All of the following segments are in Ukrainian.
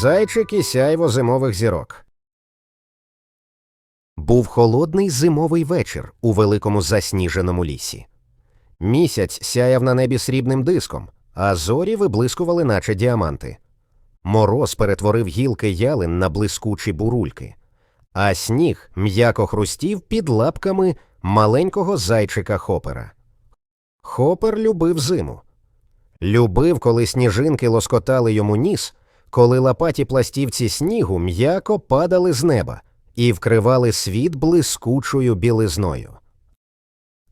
Зайчик і сяйво зимових зірок. Був холодний зимовий вечір у великому засніженому лісі. Місяць сяяв на небі срібним диском, а зорі виблискували, наче діаманти. Мороз перетворив гілки ялин на блискучі бурульки, а сніг м'яко хрустів під лапками маленького зайчика Хопера. Хопер любив зиму. Любив, коли сніжинки лоскотали йому ніс, коли лопаті пластівці снігу м'яко падали з неба і вкривали світ блискучою білизною.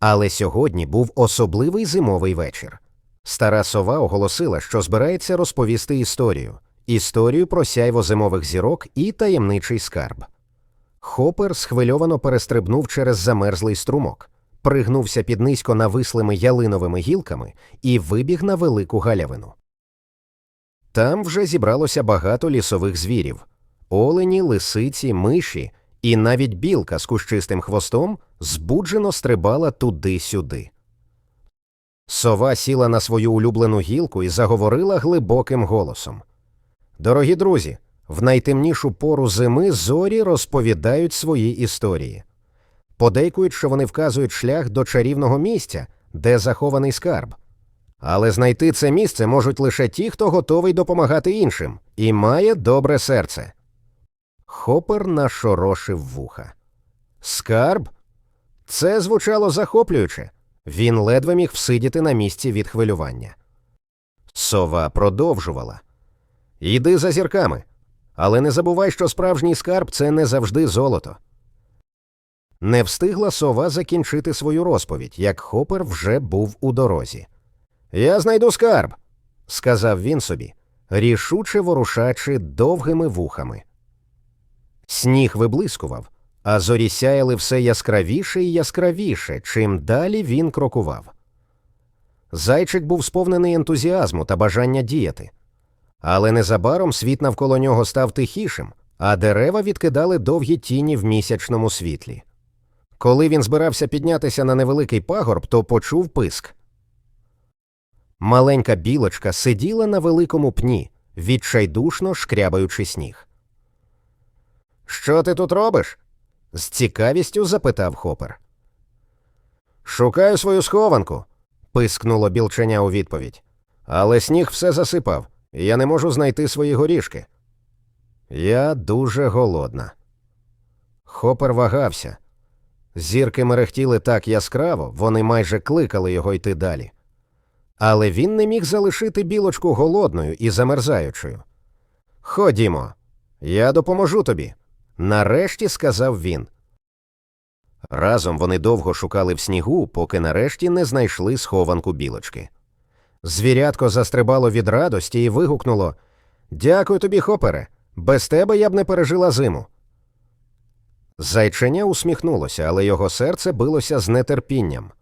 Але сьогодні був особливий зимовий вечір. Стара сова оголосила, що збирається розповісти історію історію про сяйво зимових зірок і таємничий скарб. Хопер схвильовано перестрибнув через замерзлий струмок, пригнувся під низько навислими ялиновими гілками і вибіг на велику галявину. Там вже зібралося багато лісових звірів олені, лисиці, миші, і навіть білка з кущистим хвостом збуджено стрибала туди-сюди. Сова сіла на свою улюблену гілку і заговорила глибоким голосом. Дорогі друзі, в найтемнішу пору зими зорі розповідають свої історії. Подейкують, що вони вказують шлях до чарівного місця, де захований скарб. Але знайти це місце можуть лише ті, хто готовий допомагати іншим і має добре серце. Хопер нашорошив вуха. Скарб? Це звучало захоплююче. Він ледве міг всидіти на місці від хвилювання. Сова продовжувала Йди за зірками, але не забувай, що справжній скарб це не завжди золото. Не встигла сова закінчити свою розповідь, як Хопер вже був у дорозі. Я знайду скарб, сказав він собі, рішуче ворушачи довгими вухами. Сніг виблискував, а зорі сяяли все яскравіше і яскравіше, чим далі він крокував. Зайчик був сповнений ентузіазму та бажання діяти. Але незабаром світ навколо нього став тихішим, а дерева відкидали довгі тіні в місячному світлі. Коли він збирався піднятися на невеликий пагорб, то почув писк. Маленька білочка сиділа на великому пні, відчайдушно шкрябаючи сніг. Що ти тут робиш? з цікавістю запитав Хопер. Шукаю свою схованку, пискнуло білченя у відповідь. Але сніг все засипав, і я не можу знайти свої горішки. Я дуже голодна. Хопер вагався. Зірки мерехтіли так яскраво, вони майже кликали його йти далі. Але він не міг залишити білочку голодною і замерзаючою. Ходімо, я допоможу тобі, нарешті сказав він. Разом вони довго шукали в снігу, поки нарешті не знайшли схованку білочки. Звірятко застрибало від радості і вигукнуло Дякую тобі, хопере, без тебе я б не пережила зиму. Зайченя усміхнулося, але його серце билося з нетерпінням.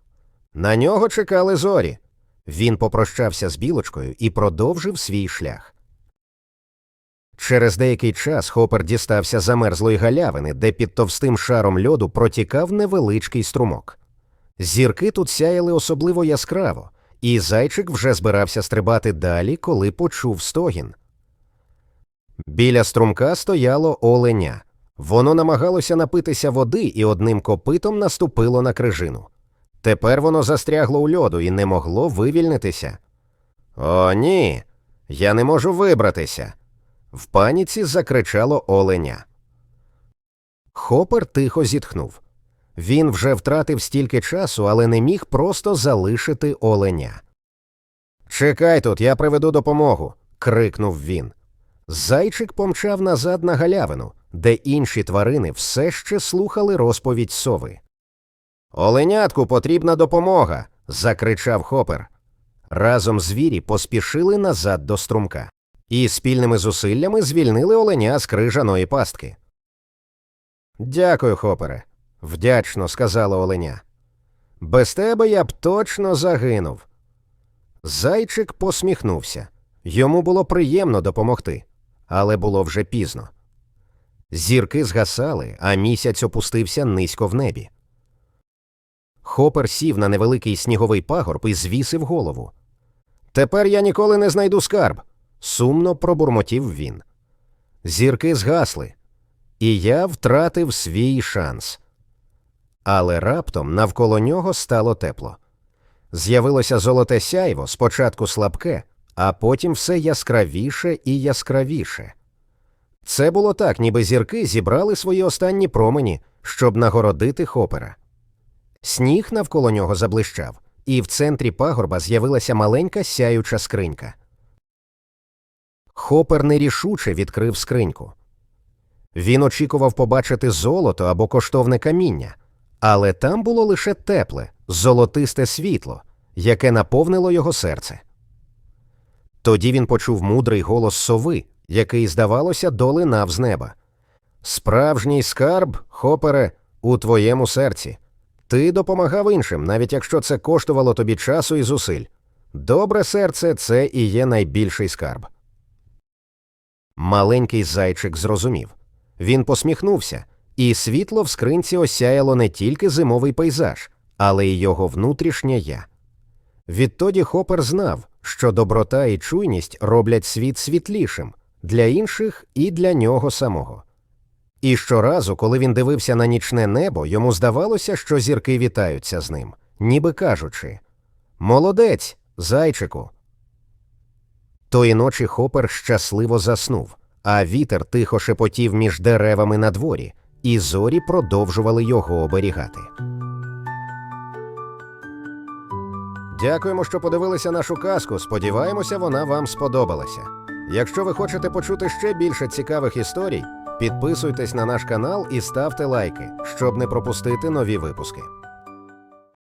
На нього чекали зорі. Він попрощався з білочкою і продовжив свій шлях. Через деякий час Хопер дістався замерзлої галявини, де під товстим шаром льоду протікав невеличкий струмок. Зірки тут сяяли особливо яскраво, і зайчик вже збирався стрибати далі, коли почув стогін. Біля струмка стояло оленя. Воно намагалося напитися води і одним копитом наступило на крижину. Тепер воно застрягло у льоду і не могло вивільнитися. О, ні, я не можу вибратися. В паніці закричало оленя. Хопер тихо зітхнув. Він вже втратив стільки часу, але не міг просто залишити оленя. Чекай тут, я приведу допомогу. крикнув він. Зайчик помчав назад на галявину, де інші тварини все ще слухали розповідь сови. Оленятку потрібна допомога. закричав Хопер. Разом звірі поспішили назад до струмка і спільними зусиллями звільнили оленя з крижаної пастки. Дякую, Хопере, вдячно сказала оленя. Без тебе я б точно загинув. Зайчик посміхнувся. Йому було приємно допомогти, але було вже пізно. Зірки згасали, а місяць опустився низько в небі. Хопер сів на невеликий сніговий пагорб і звісив голову. Тепер я ніколи не знайду скарб, сумно пробурмотів він. зірки згасли, і я втратив свій шанс. Але раптом навколо нього стало тепло. З'явилося золоте сяйво, спочатку слабке, а потім все яскравіше і яскравіше. Це було так, ніби зірки зібрали свої останні промені, щоб нагородити хопера. Сніг навколо нього заблищав, і в центрі пагорба з'явилася маленька сяюча скринька. Хопер нерішуче відкрив скриньку. Він очікував побачити золото або коштовне каміння, але там було лише тепле, золотисте світло, яке наповнило його серце. Тоді він почув мудрий голос сови, який, здавалося, долинав з неба. Справжній скарб, хопере, у твоєму серці. Ти допомагав іншим, навіть якщо це коштувало тобі часу і зусиль. Добре серце це і є найбільший скарб. Маленький зайчик зрозумів. Він посміхнувся, і світло в скринці осяяло не тільки зимовий пейзаж, але й його внутрішнє я. Відтоді Хопер знав, що доброта і чуйність роблять світ світлішим для інших і для нього самого. І щоразу, коли він дивився на нічне небо, йому здавалося, що зірки вітаються з ним, ніби кажучи Молодець, зайчику. Тої ночі Хопер щасливо заснув, а вітер тихо шепотів між деревами на дворі, і зорі продовжували його оберігати. Дякуємо, що подивилися нашу казку. Сподіваємося, вона вам сподобалася. Якщо ви хочете почути ще більше цікавих історій, підписуйтесь на наш канал і ставте лайки, щоб не пропустити нові випуски.